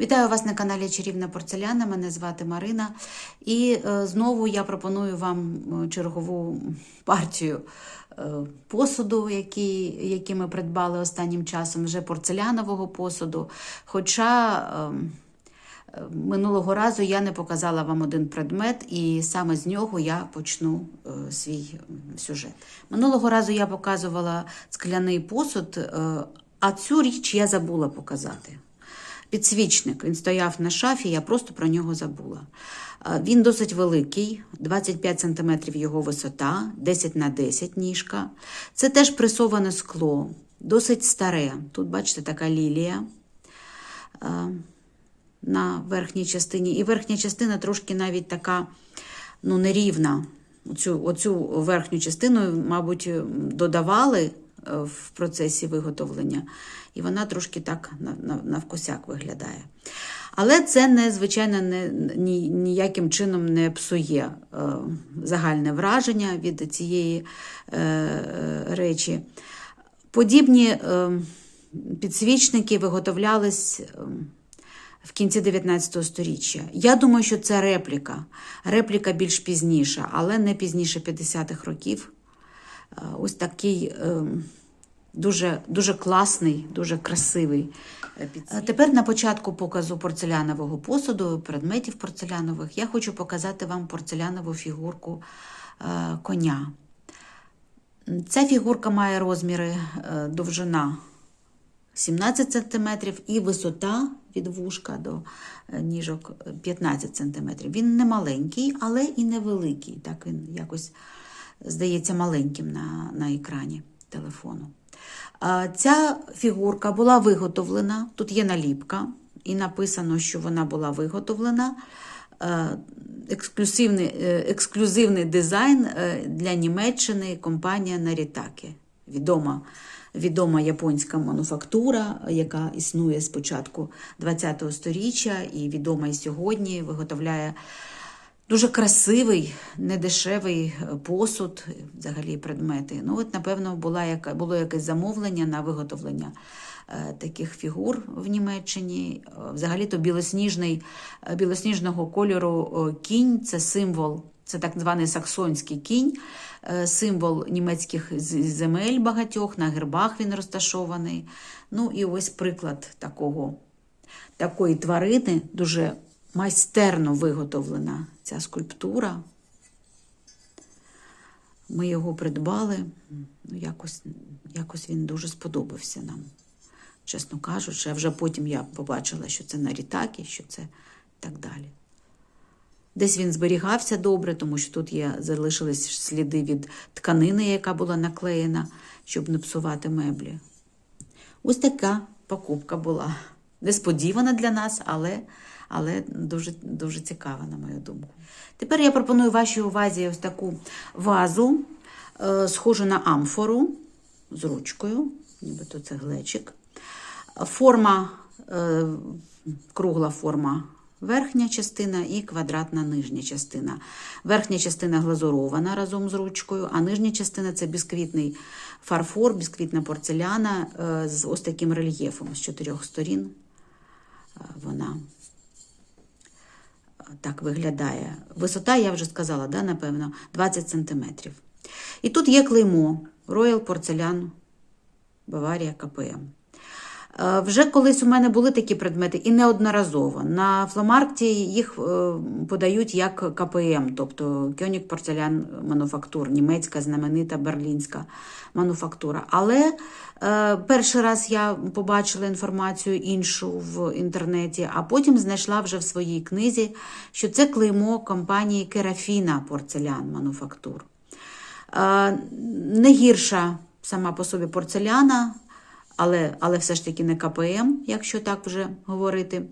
Вітаю вас на каналі Чарівна Порцеляна. Мене звати Марина. І е, знову я пропоную вам е, чергову партію е, посуду, який, який ми придбали останнім часом, вже порцелянового посуду. Хоча е, е, минулого разу я не показала вам один предмет, і саме з нього я почну свій сюжет. Минулого разу я показувала скляний посуд, а цю річ я забула показати. Підсвічник, він стояв на шафі, я просто про нього забула. Е, Він досить великий, 25 см його висота, 10 на 10 ніжка. Це теж пресоване скло, досить старе. Тут, бачите, така лілія е, на верхній частині. І верхня частина трошки навіть така ну, нерівна. Оцю, оцю верхню частину, мабуть, додавали в процесі виготовлення, і вона трошки так на- на- навкосяк виглядає. Але це не, звичайно, ніяким чином не псує е, загальне враження від цієї е, е, речі. Подібні підсвічники виготовлялись. в кінці 19 століття. Я думаю, що це репліка. Репліка більш пізніша, але не пізніше 50-х років. Ось такий е, дуже, дуже класний, дуже красивий е. Тепер на початку показу порцелянового посуду, предметів порцелянових, я хочу показати вам порцелянову фігурку е, коня. Ця фігурка має розміри е, довжина 17 см і висота від вушка до ніжок 15 см. Він не маленький, але і невеликий. Так він якось здається маленьким на, на екрані телефону. Ця фігурка була виготовлена, тут є наліпка, і написано, що вона була виготовлена. Ексклюзивний, е, ексклюзивний дизайн е, для Німеччини компанія Нарітаке. Відома, відома японська мануфактура, яка існує з початку ХХ століття і відома і сьогодні, виготовляє дуже красивий, недешевий е, посуд, е, взагалі предмети. Ну, от, напевно, була яка, було якесь замовлення на виготовлення е, таких фігур в Німеччині. Взагалі-то білосніжний, білосніжного кольору кінь це символ, це так званий саксонський кінь, символ німецьких земель багатьох, на гербах він розташований. Ну і ось приклад такого такої тварини, дуже майстерно виготовлена ця скульптура. Ми його придбали. Ну, якось, якось він дуже сподобався нам, чесно кажучи. А вже потім я побачила, що це на рітакі, що це так далі. Десь він зберігався добре, тому що тут є, залишились сліди від тканини, яка була наклеєна, щоб не псувати меблі. Ось така покупка була. Несподівана для нас, але, але дуже, дуже цікава, на мою думку. Тепер я пропоную вашій увазі ось таку вазу, е, схожу на амфору з ручкою, нібито це глечик. Форма, е, кругла форма верхня частина і квадратна нижня частина. Верхня частина глазурована разом з ручкою, а нижня частина це бісквітний фарфор, бісквітна порцеляна е, з ось таким рельєфом з чотирьох сторін. Вона так виглядає. Висота, я вже сказала, да, напевно, 20 см. І тут є клеймо Royal Porcelain Баварія КПМ. Е, Вже колись у мене були такі предмети, і неодноразово. На фломаркті їх е, подають як КПМ, тобто Кьонік Порцелян Мануфактур, німецька знаменита берлінська мануфактура. Але е, перший раз я побачила інформацію іншу в інтернеті, а потім знайшла вже в своїй книзі, що це клеймо компанії Керафіна Порцелян Мануфактур. Е, Не гірша сама по собі порцеляна, але, але все ж таки не КПМ, якщо так вже говорити.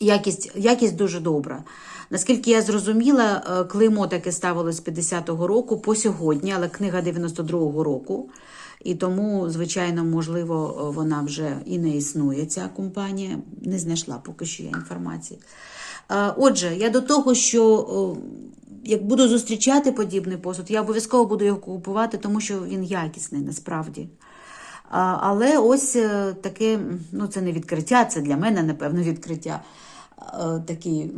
Якість, якість дуже добра. Наскільки я зрозуміла, е, клеймо таке ставилось з 50-го року по сьогодні, але книга 92-го року. І тому, звичайно, можливо, е, вона вже і не існує, ця компанія. Не знайшла поки що я інформації. Е, Отже, я до того, що як буду зустрічати подібний посуд, я обов'язково буду його купувати, тому що він якісний насправді. Але ось е, таке, ну це не відкриття, це для мене, напевно, відкриття. е, Такі,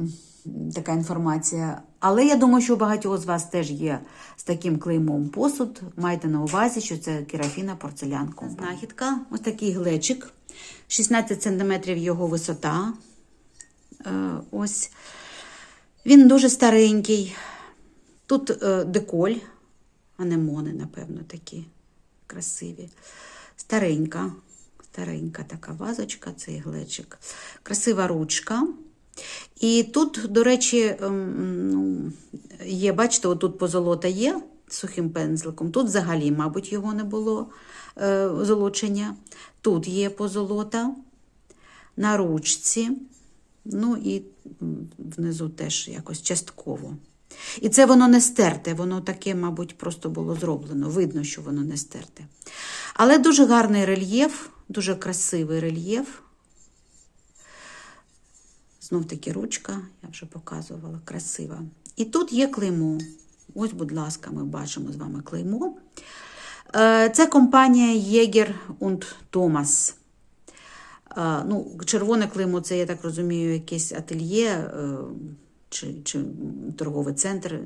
така інформація. Але я думаю, що у багатьох з вас теж є з таким клеймом посуд. Майте на увазі, що це керафіна порцелянка. Знахідка, ось такий глечик, 16 см його висота. Е, Ось. Він дуже старенький. Тут деколь, анемони, напевно, такі красиві. Старенька, старенька така вазочка, цей глечик. Красива ручка. І тут, до речі, ем, ну, є, бачите, отут позолота є сухим пензликом. Тут взагалі, мабуть, його не було е, золочення. Тут є позолота на ручці. Ну і внизу теж якось частково. І це воно не стерте, воно таке, мабуть, просто було зроблено. Видно, що воно не стерте. Але дуже гарний рельєф, дуже красивий рельєф. Знов таки ручка, я вже показувала, красива. І тут є клеймо. Ось, будь ласка, ми бачимо з вами клеймо. Е, Це компанія Jäger und Thomas. Е, Ну, червоне клеймо це, я так розумію, якесь ательє е, чи, чи торговий центр.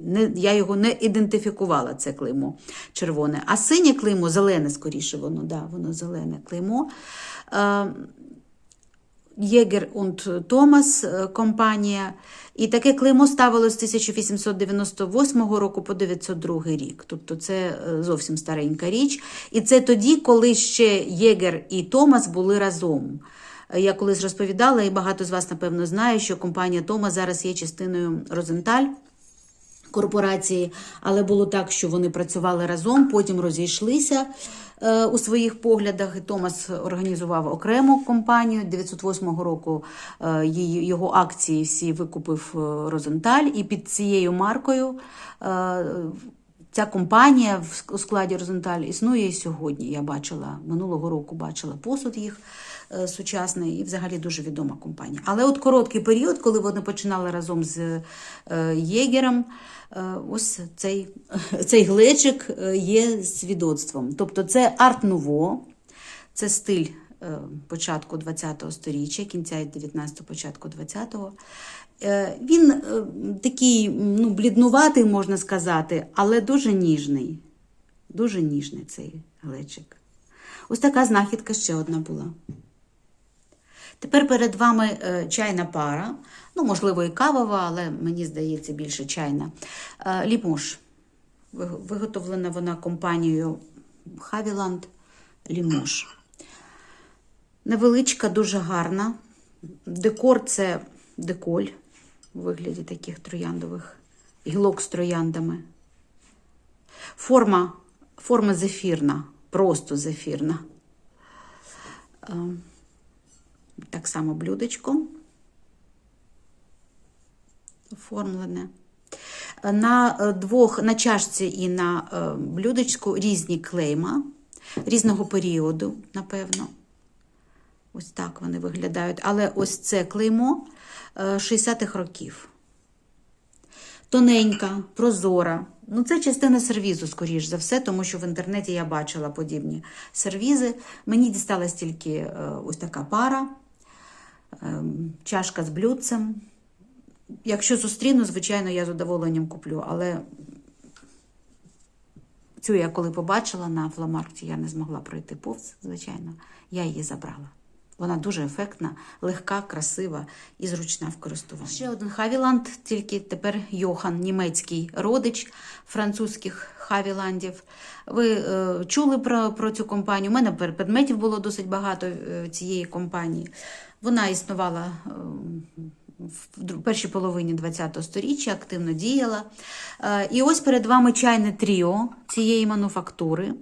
Не, я його не ідентифікувала, це клеймо червоне. А синє клеймо, зелене, скоріше, воно, да, воно зелене клеймо. Е, Єгер und Томас е, компанія. І таке клеймо ставилось з 1898 року по 902 рік. Тобто це е, зовсім старенька річ. І це тоді, коли ще Єгер і Томас були разом. Я колись розповідала, і багато з вас, напевно, знає, що компанія Томас зараз є частиною Розенталь корпорації, але було так, що вони працювали разом, потім розійшлися е, у своїх поглядах. Томас організував окрему компанію. 908 року е, його акції всі викупив Розенталь, і під цією маркою. Е, Ця компанія в- складі Розенталь існує і сьогодні. Я бачила минулого року бачила посуд їх сучасний і взагалі дуже відома компанія. Але от короткий період, коли вони починали разом з е, Єгером, е, ось цей, цей глечик е, є свідоцтвом. Тобто це арт-нуво, це стиль е, початку ХХ століття, кінця 19-го, початку 20-го. Е, Він е, такий ну, бліднуватий, можна сказати, але дуже ніжний. Дуже ніжний цей глечик. Ось така знахідка ще одна була. Тепер перед вами е, чайна пара, ну, можливо, і кавова, але мені здається, більше чайна. Е, Лімош. Ви- Виготовлена вона компанією Хавіланд Лімош. Невеличка, дуже гарна. Декор це деколь у вигляді таких трояндових гілок з трояндами. Форма, форма зефірна, просто зефірна. Е, Так само блюдечко оформлене. На е, двох, на чашці і на е, блюдечку різні клейма різного періоду, напевно. Ось так вони виглядають. Але ось це клеймо е, 60-х років. Тоненька, прозора. Ну, це частина сервізу, скоріш за все, тому що в інтернеті я бачила подібні сервізи. Мені дісталась тільки е, ось така пара, е, чашка з блюдцем. Якщо зустріну, звичайно, я з задоволенням куплю, але цю я коли побачила на фломаркті, я не змогла пройти повз, звичайно, я її забрала. Вона дуже ефектна, легка, красива і зручна в користуванні. Ще один Хавіланд, тільки тепер Йохан, німецький родич французьких Хавіландів. Ви е, чули про, про цю компанію? У мене предметів було досить багато е, цієї компанії. Вона існувала. е, в першій половині ХХ століття активно діяла. Е, І ось перед вами чайне тріо цієї мануфактури.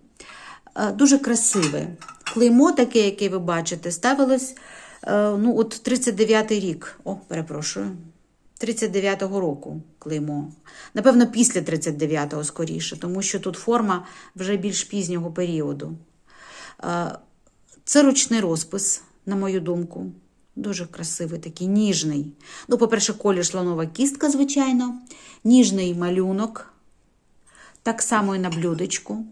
Е, Дуже красиве. Клеймо таке, яке ви бачите, ставилось е, ну, от 39-й рік. О, перепрошую. 39-го року клеймо. Напевно, після 39-го скоріше, тому що тут форма вже більш пізнього періоду. Е, Це ручний розпис, на мою думку. Дуже красивий, такий ніжний. Ну, по-перше, колір слонова кістка, звичайно, ніжний малюнок. Так само і на блюдечку.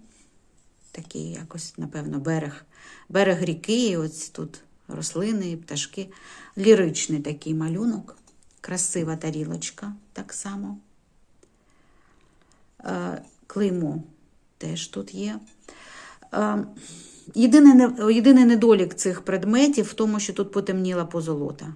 Такий якось, напевно, берег, берег ріки, і ось тут рослини, пташки. Ліричний такий малюнок. Красива тарілочка так само. Е, Клеймо теж тут є. Е, Єдиний, єдиний недолік цих предметів в тому, що тут потемніла позолота.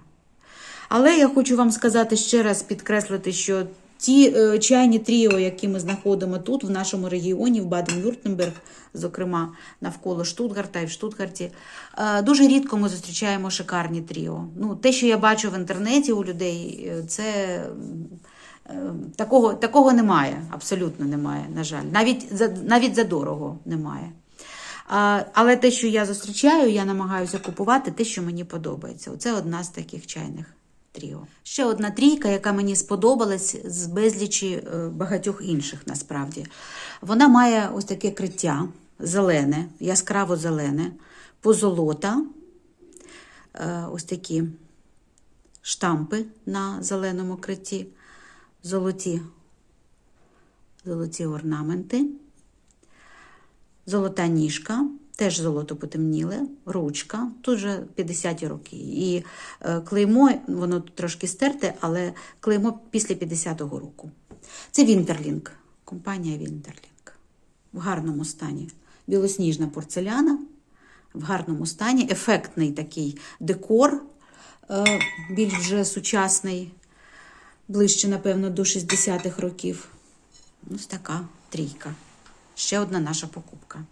Але я хочу вам сказати ще раз підкреслити, що ті е, чайні тріо, які ми знаходимо тут, в нашому регіоні, в Баден-Вюртемберг, зокрема навколо Штутгарта і в Штутгарті, е, дуже рідко ми зустрічаємо шикарні тріо. Ну, те, що я бачу в інтернеті у людей, е, це е, такого, такого немає, абсолютно немає, на жаль. Навіть за, навіть за дорого немає. Але те, що я зустрічаю, я намагаюся купувати те, що мені подобається. Оце одна з таких чайних тріо. Ще одна трійка, яка мені сподобалась з безлічі е, багатьох інших насправді. Вона має ось таке криття зелене, яскраво зелене, позолота, е, ось такі штампи на зеленому критті, золоті, золоті орнаменти. Золота ніжка, теж золото потемніле, ручка, тут же 50-ті роки. І е, клеймо, воно трошки стерте, але клеймо після 50-го року. Це Вінтерлінг, компанія Вінтерлінг. В гарному стані. Білосніжна порцеляна, в гарному стані, ефектний такий декор, е, більш вже сучасний, ближче, напевно, до 60-х років. Ось така трійка. Ще одна наша покупка.